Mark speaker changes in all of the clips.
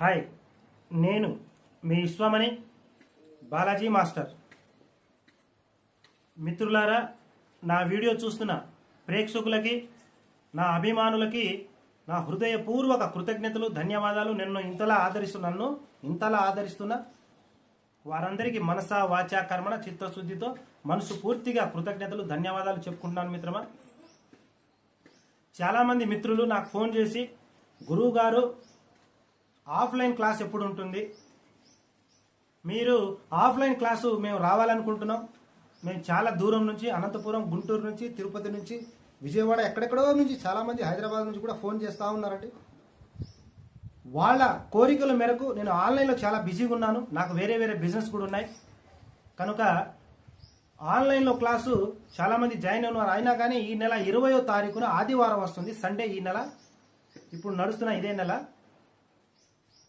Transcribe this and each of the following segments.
Speaker 1: Hi నేను మీ Vishwamani Balaji master. మిత్రులారా నా వీడియో చూస్తున్న ప్రేక్షకులకి నా అభిమానులకి నా హృదయపూర్వక కృతజ్ఞతలు ధన్యవాదాలు. నిన్ను ఇంతలా ఆదరిస్తున్నాను ఇంతలా ఆదరిస్తున్న వారందరికీ మనస వాచ కర్మణ చిత్తశుద్ధితో మనసు పూర్తిగా కృతజ్ఞతలు ధన్యవాదాలు చెప్పుకుంటున్నాను మిత్రమా. చాలామంది మిత్రులు నాకు ఫోన్ చేసి గురువు గారు ఆఫ్లైన్ క్లాస్ ఎప్పుడు ఉంటుంది? మీరు ఆఫ్లైన్ క్లాసు మేము రావాలనుకుంటున్నాం. మేము చాలా దూరం నుంచి అనంతపురం గుంటూరు నుంచి తిరుపతి నుంచి విజయవాడ ఎక్కడెక్కడో నుంచి చాలామంది హైదరాబాద్ నుంచి కూడా ఫోన్ చేస్తూ ఉన్నారండి. వాళ్ళ కోరికల మేరకు నేను ఆన్లైన్లో చాలా బిజీగా ఉన్నాను. నాకు వేరే వేరే బిజినెస్ కూడా ఉన్నాయి. కనుక ఆన్లైన్లో క్లాసు చాలామంది జాయిన్ అయినారు. అయినా కానీ ఈ నెల ఇరవయో తారీఖున ఆదివారం వస్తుంది. సండే ఈ నెల. ఇప్పుడు నడుస్తున్న ఇదే నెల.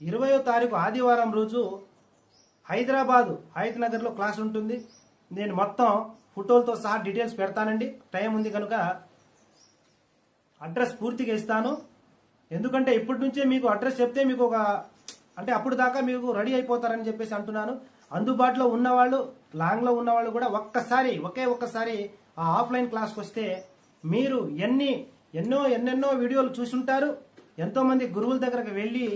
Speaker 1: ఇరవయో తారీఖు ఆదివారం రోజు హైదరాబాదు హైత్ నగర్లో క్లాస్ ఉంటుంది. నేను మొత్తం ఫోటోలతో సహా డీటెయిల్స్ పెడతానండి. టైం ఉంది కనుక అడ్రస్ పూర్తిగా ఇస్తాను. ఎందుకంటే ఇప్పటి నుంచే మీకు అడ్రస్ చెప్తే మీకు ఒక అంటే అప్పుడు దాకా మీకు రెడీ అయిపోతారని చెప్పేసి అంటున్నాను. అందుబాటులో ఉన్నవాళ్ళు లాంగ్లో ఉన్నవాళ్ళు కూడా ఒక్కసారి ఒకే ఒక్కసారి ఆ ఆఫ్లైన్ క్లాస్కి వస్తే మీరు ఎన్ని ఎన్నో ఎన్నెన్నో వీడియోలు చూసుంటారు. ఎంతోమంది గురువుల దగ్గరకు వెళ్ళి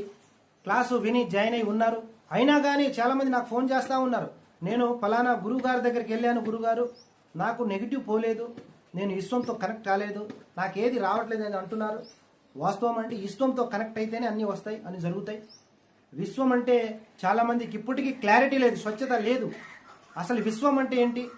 Speaker 1: క్లాసు విని జాయిన్ అయి ఉన్నారు. అయినా కానీ చాలామంది నాకు ఫోన్ చేస్తూ ఉన్నారు. నేను ఫలానా గురువు గారి దగ్గరికి వెళ్ళాను గురుగారు. నాకు నెగిటివ్ పోలేదు. నేను ఇష్టంతో కనెక్ట్ కాలేదు. నాకు ఏది రావట్లేదు అని అంటున్నారు. వాస్తవం అంటే ఇష్టంతో కనెక్ట్ అయితేనే అన్నీ వస్తాయి అని జరుగుతాయి. విశ్వం అంటే చాలామందికి ఇప్పటికీ క్లారిటీ లేదు స్వచ్ఛత లేదు. అసలు విశ్వం అంటే ఏంటి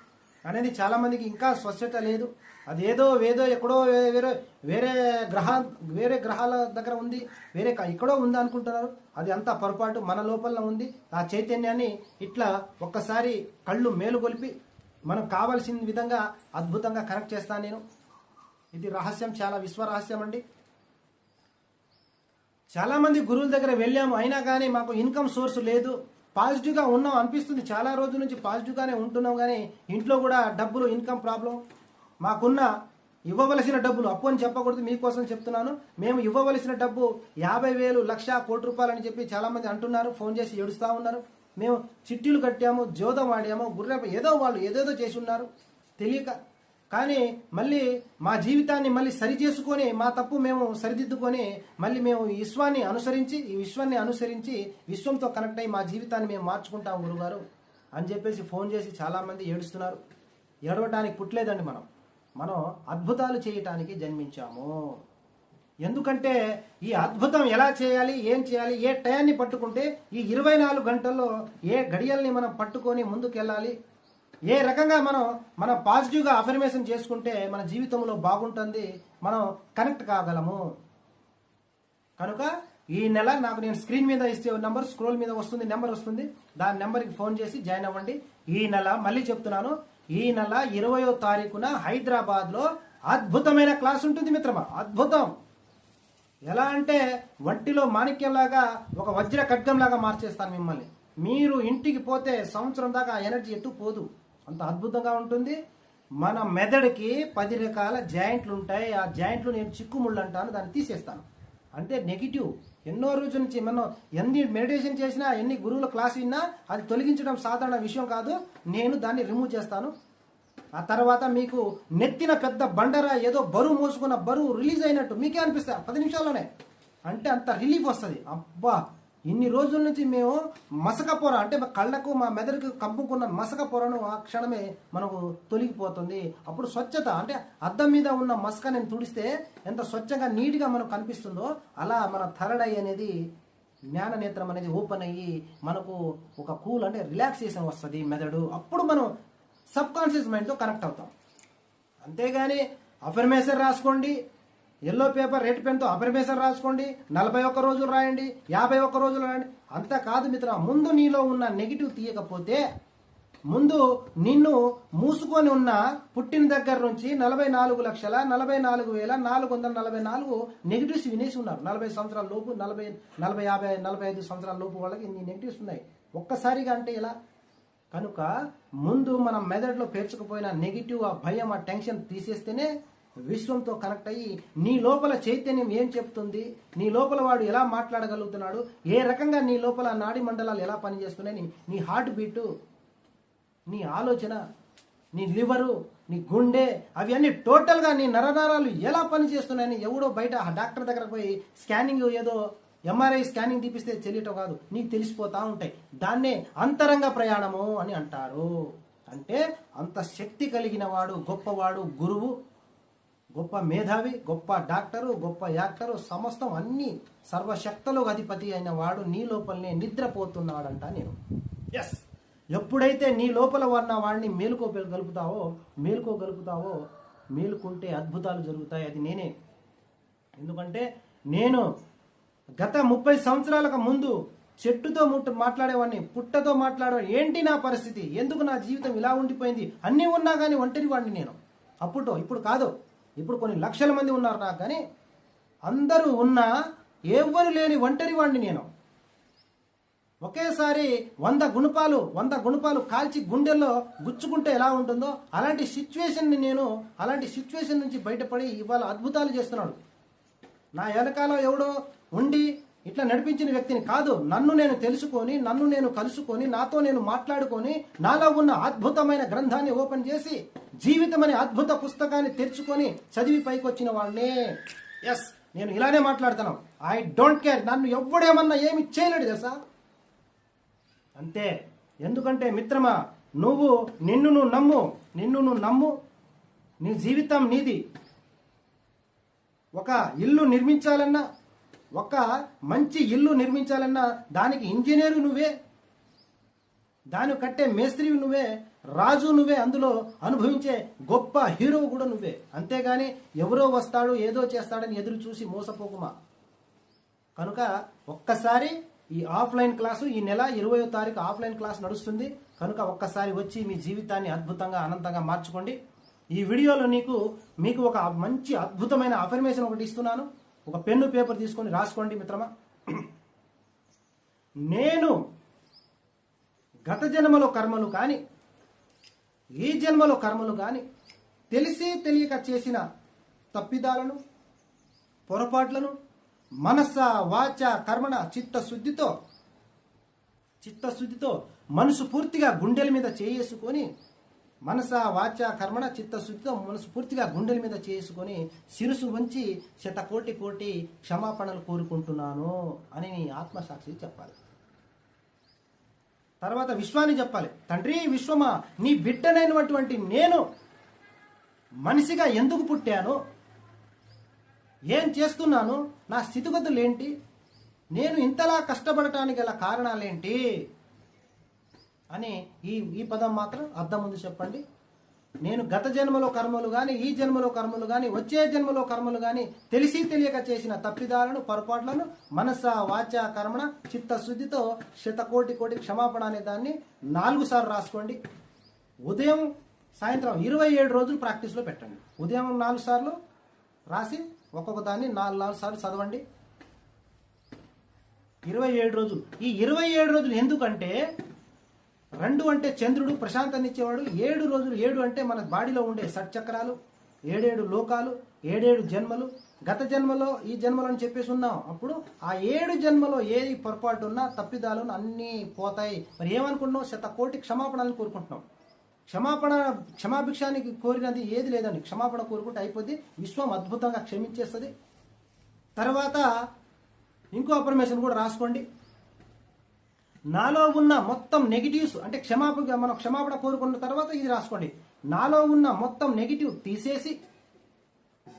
Speaker 1: అనేది చాలామందికి ఇంకా స్వచ్ఛత లేదు. అదేదో వేదో ఎక్కడో వేరే వేరే గ్రహ వేరే గ్రహాల దగ్గర ఉంది వేరే క- ఎక్కడో ఉంది అనుకుంటున్నారు. అది అంతా పొరపాటు మన లోపల ఉంది. ఆ చైతన్యాన్ని ఇట్లా ఒక్కసారి కళ్ళు మేలుగొలిపి మనకు కావాల్సిన విధంగా అద్భుతంగా కనెక్ట్ చేస్తాను నేను. ఇది రహస్యం చాలా విశ్వ రహస్యం అండి. చాలామంది గురువుల దగ్గర వెళ్ళాము. అయినా కానీ మాకు ఇన్కమ్ సోర్స్ లేదు. పాజిటివ్గా ఉన్నాం అనిపిస్తుంది. చాలా రోజుల నుంచి పాజిటివ్గానే ఉంటున్నాం. కానీ ఇంట్లో కూడా డబ్బులు ఇన్కమ్ ప్రాబ్లం. మాకున్న ఇవ్వవలసిన డబ్బులు అప్పు అని చెప్పకూడదు మీకోసం చెప్తున్నాను. మేము ఇవ్వవలసిన డబ్బు యాభై వేలు లక్ష కోటి రూపాయలు అని చెప్పి చాలామంది అంటున్నారు ఫోన్ చేసి ఏడుస్తూ ఉన్నారు. మేము చిట్టీలు కట్టాము జోదం ఆడాము గుర్రెప ఏదో వాళ్ళు ఏదేదో చేసి ఉన్నారు తెలియక కానీ మళ్ళీ మా జీవితాన్ని మళ్ళీ సరి చేసుకొని మా తప్పు మేము సరిదిద్దుకొని మళ్ళీ మేము విశ్వాన్ని అనుసరించి ఈ విశ్వాన్ని అనుసరించి విశ్వంతో కనెక్ట్ అయ్యి మా జీవితాన్ని మేము మార్చుకుంటాం గురుగారు అని చెప్పేసి ఫోన్ చేసి చాలామంది ఏడుస్తున్నారు. ఏడవటానికి పుట్టలేదండి మనం. మనం అద్భుతాలు చేయటానికి జన్మించాము. ఎందుకంటే ఈ అద్భుతం ఎలా చేయాలి ఏం చేయాలి ఏ టయాన్ని పట్టుకుంటే ఈ ఇరవై నాలుగు గంటల్లో ఏ గడియల్ని మనం పట్టుకొని ముందుకెళ్ళాలి ఏ రకంగా మనం మన పాజిటివ్గా అఫర్మేషన్ చేసుకుంటే మన జీవితంలో బాగుంటుంది మనం కనెక్ట్ కాగలము. కనుక ఈ నెల నాకు నేను స్క్రీన్ మీద ఇస్తే నెంబర్ స్క్రోల్ మీద వస్తుంది నెంబర్ వస్తుంది. దాని నెంబర్కి ఫోన్ చేసి జాయిన్ అవ్వండి. ఈ నెల మళ్ళీ చెప్తున్నాను. ఈ నెల ఇరవయో తారీఖున హైదరాబాద్లో అద్భుతమైన క్లాస్ ఉంటుంది మిత్రమా? అద్భుతం. ఎలా అంటే వంటిలో మాణిక్యంలాగా ఒక వజ్ర ఖడ్గంలాగా మార్చేస్తాను మిమ్మల్ని. మీరు ఇంటికి పోతే సంవత్సరం దాకా ఎనర్జీ ఎటు పోదు. అంత అద్భుతంగా ఉంటుంది. మన మెదడుకి పది రకాల జాయింట్లు ఉంటాయి ఆ జాయింట్లు నేను చిక్కుముళ్ళు అంటాను దాన్ని తీసేస్తాను. అంటే నెగిటివ్. ఎన్నో రోజుల నుంచి మనం ఎన్ని మెడిటేషన్ చేసినా ఎన్ని గురువుల క్లాస్ విన్నా అది తొలగించడం సాధారణ విషయం కాదు. నేను దాన్ని రిమూవ్ చేస్తాను. ఆ తర్వాత మీకు నెత్తిన పెద్ద బండరా ఏదో బరువు మోసుకున్న బరువు రిలీజ్ అయినట్టు మీకే అనిపిస్తా పది నిమిషాల్లోనే. అంటే అంత రిలీఫ్ వస్తుంది. అబ్బా! ఇన్ని రోజుల నుంచి మేము మసక పొర అంటే మా కళ్ళకు మా మెదడుకు కంపుకున్న మసక పొరను ఆ క్షణమే మనకు తొలగిపోతుంది. అప్పుడు స్వచ్ఛత అంటే అద్దం మీద ఉన్న మసక నేను తుడిస్తే ఎంత స్వచ్ఛంగా నీట్గా మనకు కనిపిస్తుందో అలా మన థరడై అనేది జ్ఞాన నేత్రం అనేది ఓపెన్ అయ్యి మనకు ఒక కూల్ అంటే రిలాక్సేషన్ వస్తుంది మెదడు. అప్పుడు మనం సబ్ కాన్షియస్ మైండ్తో కనెక్ట్ అవుతాం. అంతేగాని అఫర్మేషన్ రాసుకోండి ఎల్లో పేపర్ రెడ్ పెన్తో అపరిమేషన్ రాసుకోండి. నలభై ఒక్క రోజులు రాయండి. యాభై ఒక్క రోజులు రాయండి. అంతా కాదు మిత్ర ముందు నీలో ఉన్న నెగిటివ్ తీయకపోతే ముందు నిన్ను మూసుకొని ఉన్న పుట్టిన దగ్గర నుంచి నలభై నాలుగు లక్షల నలభై నాలుగు వేల నాలుగు వందల నలభై నాలుగు నెగిటివ్స్ వినేసి ఉన్నారు. నలభై సంవత్సరాల లోపు నలభై నలభై యాభై నలభై ఐదు సంవత్సరాల లోపు వాళ్ళకి ఇన్ని నెగిటివ్స్ ఉన్నాయి. ఒక్కసారిగా అంటే ఇలా కనుక ముందు మనం మెదడులో పేర్చకపోయిన నెగిటివ్ ఆ భయం ఆ టెన్షన్ తీసేస్తేనే విశ్వంతో కనెక్ట్ అయ్యి నీ లోపల చైతన్యం ఏం చెప్తుంది? నీ లోపల వాడు ఎలా మాట్లాడగలుగుతున్నాడు? ఏ రకంగా నీ లోపల నాడి మండలాలు ఎలా పనిచేస్తున్నాయి నీ- నీ హార్ట్ బీటు నీ ఆలోచన నీ లివరు నీ గుండె అవి అన్ని టోటల్గా నీ నరనారాలు ఎలా పనిచేస్తున్నాయని ఎవడో బయట డాక్టర్ దగ్గర పోయి స్కానింగ్ ఏదో ఎంఆర్ఐ స్కానింగ్ తీపిస్తే తెలియటం కాదు. నీకు తెలిసిపోతా ఉంటాయి. దాన్నే అంతరంగ ప్రయాణము అని అంటారు. అంటే అంత శక్తి కలిగిన వాడు గొప్పవాడు గురువు గొప్ప మేధావి గొప్ప డాక్టరు గొప్ప యాక్టరు సమస్తం అన్ని సర్వశక్తులు అధిపతి అయిన వాడు నీ లోపలనే నిద్రపోతున్నాడంట నేను. ఎస్ ఎప్పుడైతే నీ లోపల ఉన్న వాడిని మేలుకోగలుగుతావో మేలుకోగలుగుతావో మేలుకుంటే అద్భుతాలు జరుగుతాయి. అది నేనే. ఎందుకంటే నేను గత ముప్పై సంవత్సరాలకు ముందు చెట్టుతో ముట్టు మాట్లాడేవాడిని పుట్టతో మాట్లాడేవాడిని ఏంటి నా పరిస్థితి? ఎందుకు నా జీవితం ఇలా ఉండిపోయింది? అన్నీ ఉన్నా కానీ ఒంటరి వాడిని నేను. అప్పుడు ఇప్పుడు కాదు. ఇప్పుడు కొన్ని లక్షల మంది ఉన్నారు నాకు కానీ అందరూ ఉన్నా ఎవ్వరు లేని ఒంటరి వాడిని నేను. ఒకేసారి వంద గుణపాలు వంద గుణపాలు కాల్చి గుండెల్లో గుచ్చుకుంటే ఎలా ఉంటుందో అలాంటి సిచ్యువేషన్ని నేను అలాంటి సిచ్యువేషన్ నుంచి బయటపడి ఇవాళ అద్భుతాలు చేస్తున్నాడు. నా వెనకాల ఎవడో ఉండి ఇట్లా నడిపించిన వ్యక్తిని కాదు నన్ను నేను తెలుసుకొని నన్ను నేను కలుసుకొని నాతో నేను మాట్లాడుకొని నాలో ఉన్న అద్భుతమైన గ్రంథాన్ని ఓపెన్ చేసి జీవితం అనే అద్భుత పుస్తకాన్ని తెరుచుకొని చదివి పైకి వచ్చిన ఎస్ నేను ఇలానే మాట్లాడుతాను. ఐ డోంట్ కేర్ నన్ను ఎవడేమన్నా ఏమి చేయలేడు తెలుసా? అంతే. ఎందుకంటే మిత్రమా నువ్వు నిన్ను నువ్వు నమ్ము నిన్ను నువ్వు నమ్ము నీ జీవితం నీది. ఒక ఇల్లు నిర్మించాలన్నా ఒక మంచి ఇల్లు నిర్మించాలన్నా దానికి ఇంజనీరు నువ్వే. దాని కట్టే మేస్త్రివి నువ్వే రాజు నువ్వే అందులో అనుభవించే గొప్ప హీరో కూడా నువ్వే. అంతేగాని ఎవరో వస్తాడు ఏదో చేస్తాడని ఎదురు చూసి మోసపోకుమా? కనుక ఒక్కసారి ఈ ఆఫ్లైన్ క్లాసు ఈ నెల ఇరవయో తారీఖు ఆఫ్లైన్ క్లాస్ నడుస్తుంది. కనుక ఒక్కసారి వచ్చి మీ జీవితాన్ని అద్భుతంగా అనంతంగా మార్చుకోండి. ఈ వీడియోలో నీకు మీకు ఒక మంచి అద్భుతమైన అఫర్మేషన్ ఒకటి ఇస్తున్నాను. ఒక పెన్ను పేపర్ తీసుకొని రాసుకోండి మిత్రమా? నేను గత జన్మలో కర్మలు కానీ ఈ జన్మలో కర్మలు కానీ తెలిసి తెలియక చేసిన తప్పిదాలను పొరపాట్లను మనస్స వాచ కర్మణ చిత్తశుద్ధితో చిత్తశుద్ధితో మనసు పూర్తిగా గుండెల మీద చేసుకొని మనస వాచ కర్మణ చిత్తశుద్ధితో మనసు పూర్తిగా గుండెల మీద చేసుకొని శిరుసు ఉంచి శతకోటి కోటి క్షమాపణలు కోరుకుంటున్నాను అని నీ ఆత్మసాక్షి చెప్పాలి. తర్వాత విశ్వాన్ని చెప్పాలి. తండ్రి విశ్వమా నీ బిడ్డనైనటువంటి నేను మనిషిగా ఎందుకు పుట్టాను? ఏం చేస్తున్నాను? నా స్థితిగతులు ఏంటి? నేను ఇంతలా కష్టపడటానికి గల కారణాలేంటి? అని ఈ ఈ పదం మాత్రం అర్థం ఉంది చెప్పండి. నేను గత జన్మలో కర్మలు కానీ ఈ జన్మలో కర్మలు కానీ వచ్చే జన్మలో కర్మలు కానీ తెలిసి తెలియక చేసిన తప్పిదాలను పొరపాట్లను మనస వాచ కర్మణ చిత్తశుద్ధితో శతకోటి కోటి క్షమాపణ అనే దాన్ని నాలుగు సార్లు రాసుకోండి. ఉదయం సాయంత్రం ఇరవై ఏడు రోజులు ప్రాక్టీస్లో పెట్టండి. ఉదయం నాలుగు సార్లు రాసి ఒక్కొక్క దాన్ని నాలుగు నాలుగు సార్లు చదవండి. ఇరవై ఏడు రోజులు. ఈ ఇరవై ఏడు రోజులు ఎందుకంటే రెండు అంటే చంద్రుడు ప్రశాంతాన్ని ఇచ్చేవాడు. ఏడు రోజులు ఏడు అంటే మన బాడీలో ఉండే సట్చక్రాలు ఏడేడు లోకాలు ఏడేడు జన్మలు. గత జన్మలో ఈ జన్మలో అని చెప్పేసి ఉన్నాం. అప్పుడు ఆ ఏడు జన్మలో ఏది పొరపాటు ఉన్నా తప్పిదాలు అన్నీ పోతాయి. మరి ఏమనుకుంటున్నాం శత కోటి క్షమాపణలను కోరుకుంటున్నాం. క్షమాపణ క్షమాభిక్షానికి కోరినది ఏది లేదండి. క్షమాపణ కోరుకుంటే అయిపోద్ది. విశ్వం అద్భుతంగా క్షమించేస్తుంది. తర్వాత ఇంకో అప్రమేషన్ కూడా రాసుకోండి. నాలో ఉన్న మొత్తం నెగిటివ్స్ అంటే క్షమాపణ మనం క్షమాపణ కోరుకున్న తర్వాత ఇది రాసుకోండి. నాలో ఉన్న మొత్తం నెగిటివ్ తీసేసి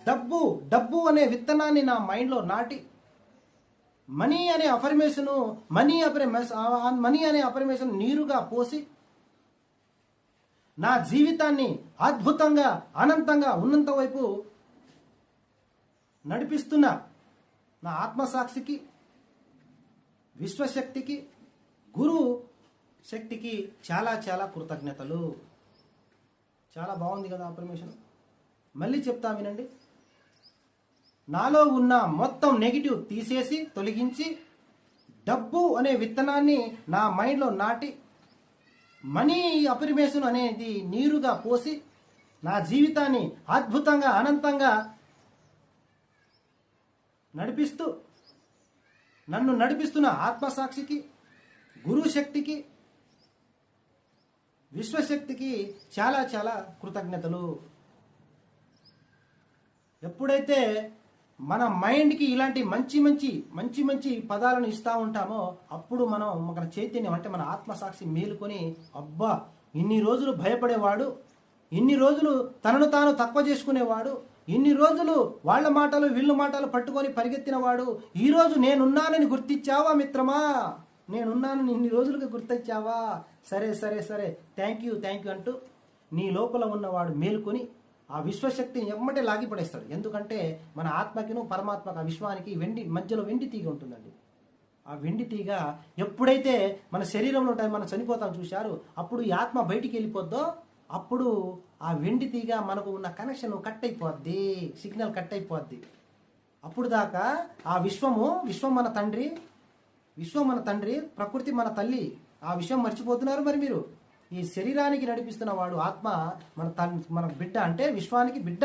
Speaker 1: డబ్బు డబ్బు అనే విత్తనాన్ని నా మైండ్లో నాటి మనీ అనే అఫర్మేషను మనీ అఫర్మేషన్ మనీ అనే అఫర్మేషన్ నీరుగా పోసి నా జీవితాన్ని అద్భుతంగా అనంతంగా ఉన్నంత వైపు నడిపిస్తున్న నా ఆత్మసాక్షికి విశ్వశక్తికి గురు శక్తికి చాలా చాలా కృతజ్ఞతలు. చాలా బాగుంది కదా అప్రమేషన్ మళ్ళీ చెప్తా వినండి. నాలో ఉన్న మొత్తం నెగిటివ్ తీసేసి తొలగించి డబ్బు అనే విత్తనాన్ని నా మైండ్లో నాటి మనీ అపరిమేషన్ అనేది నీరుగా పోసి నా జీవితాన్ని అద్భుతంగా అనంతంగా నడిపిస్తూ నన్ను నడిపిస్తున్న ఆత్మసాక్షికి గురుశక్తికి విశ్వశక్తికి చాలా చాలా కృతజ్ఞతలు. ఎప్పుడైతే మన మైండ్కి ఇలాంటి మంచి మంచి మంచి మంచి పదాలను ఇస్తూ ఉంటామో అప్పుడు మనం మన చైతన్యం అంటే మన ఆత్మసాక్షి మేలుకొని అబ్బా ఇన్ని రోజులు భయపడేవాడు ఇన్ని రోజులు తనను తాను తక్కువ చేసుకునేవాడు ఇన్ని రోజులు వాళ్ళ మాటలు వీళ్ళ మాటలు పట్టుకొని పరిగెత్తినవాడు ఈరోజు నేనున్నానని గుర్తించావా మిత్రమా? నేనున్నాను ఇన్ని రోజులుగా గుర్తొచ్చావా? సరే సరే సరే. థ్యాంక్ యూ థ్యాంక్ యూ అంటూ నీ లోపల ఉన్నవాడు మేలుకొని ఆ విశ్వశక్తిని ఎమ్మటే లాగి పడేస్తాడు. ఎందుకంటే మన ఆత్మకిను పరమాత్మకు ఆ విశ్వానికి వెండి మధ్యలో వెండి తీగ ఉంటుందండి. ఆ వెండి తీగ ఎప్పుడైతే మన శరీరంలో ఉంటాయి మనం చనిపోతాం చూశారు అప్పుడు ఈ ఆత్మ బయటికి వెళ్ళిపోద్దో అప్పుడు ఆ వెండి తీగ మనకు ఉన్న కనెక్షన్ కట్ అయిపోద్ది సిగ్నల్ కట్ అయిపోద్ది. అప్పుడు దాకా ఆ విశ్వము విశ్వం మన తండ్రి విశ్వం మన తండ్రి ప్రకృతి మన తల్లి. ఆ విషయం మర్చిపోతున్నారు మరి మీరు. ఈ శరీరానికి నడిపిస్తున్న వాడు ఆత్మ మన తన్ మన బిడ్డ అంటే విశ్వానికి బిడ్డ.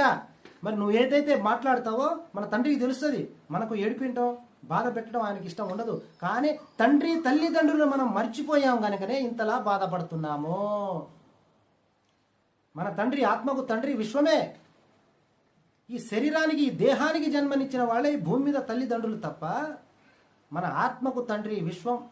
Speaker 1: మరి నువ్వు ఏదైతే మాట్లాడతావో మన తండ్రికి తెలుస్తుంది. మనకు ఏడిపింటో బాధ పెట్టడం ఆయనకి ఇష్టం ఉండదు. కానీ తండ్రి తల్లిదండ్రులు మనం మర్చిపోయాం కనుకనే ఇంతలా బాధపడుతున్నాము. మన తండ్రి ఆత్మకు తండ్రి విశ్వమే. ఈ శరీరానికి ఈ దేహానికి జన్మనిచ్చిన వాళ్ళే ఈ భూమి మీద తల్లిదండ్రులు తప్ప మన ఆత్మకు తండ్రి విశ్వం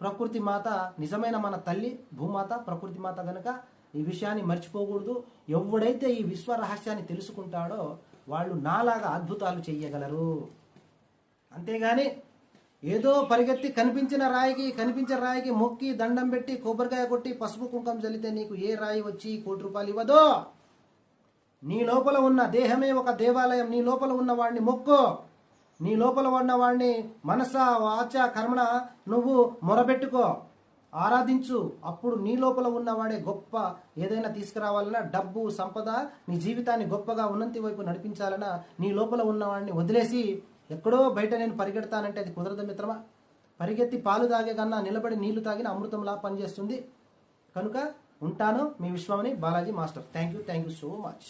Speaker 1: ప్రకృతి మాత నిజమైన మన తల్లి భూమాత ప్రకృతి మాత గనుక ఈ విషయాన్ని మర్చిపోకూడదు. ఎవడైతే ఈ విశ్వ రహస్యాన్ని తెలుసుకుంటాడో వాళ్ళు నాలాగా అద్భుతాలు చెయ్యగలరు. అంతేగాని ఏదో పరిగెత్తి కనిపించిన రాయికి కనిపించిన రాయికి మొక్కి దండం పెట్టి కొబ్బరికాయ కొట్టి పసుపు కుంకం చల్లితే నీకు ఏ రాయి వచ్చి కోటి రూపాయలు ఇవ్వదో? నీ లోపల ఉన్న దేహమే ఒక దేవాలయం నీ లోపల ఉన్న వాడిని మొక్కో. నీ లోపల ఉన్న వాడిని మనస వాచ కర్మణ నువ్వు మొరబెట్టుకో. ఆరాధించు. అప్పుడు నీ లోపల ఉన్నవాడే గొప్ప ఏదైనా తీసుకురావాలన్నా డబ్బు సంపద నీ జీవితాన్ని గొప్పగా ఉన్నతి వైపు నడిపించాలన్నా నీ లోపల ఉన్నవాడిని వదిలేసి ఎక్కడో బయట నేను పరిగెడతానంటే అది కుదరదు మిత్రమా? పరిగెత్తి పాలు తాగే కన్నా నిలబడి నీళ్ళు తాగిన అమృతంలా పనిచేస్తుంది. కనుక ఉంటాను మీ విశ్వామిని Balaji master. Thank you thank you so much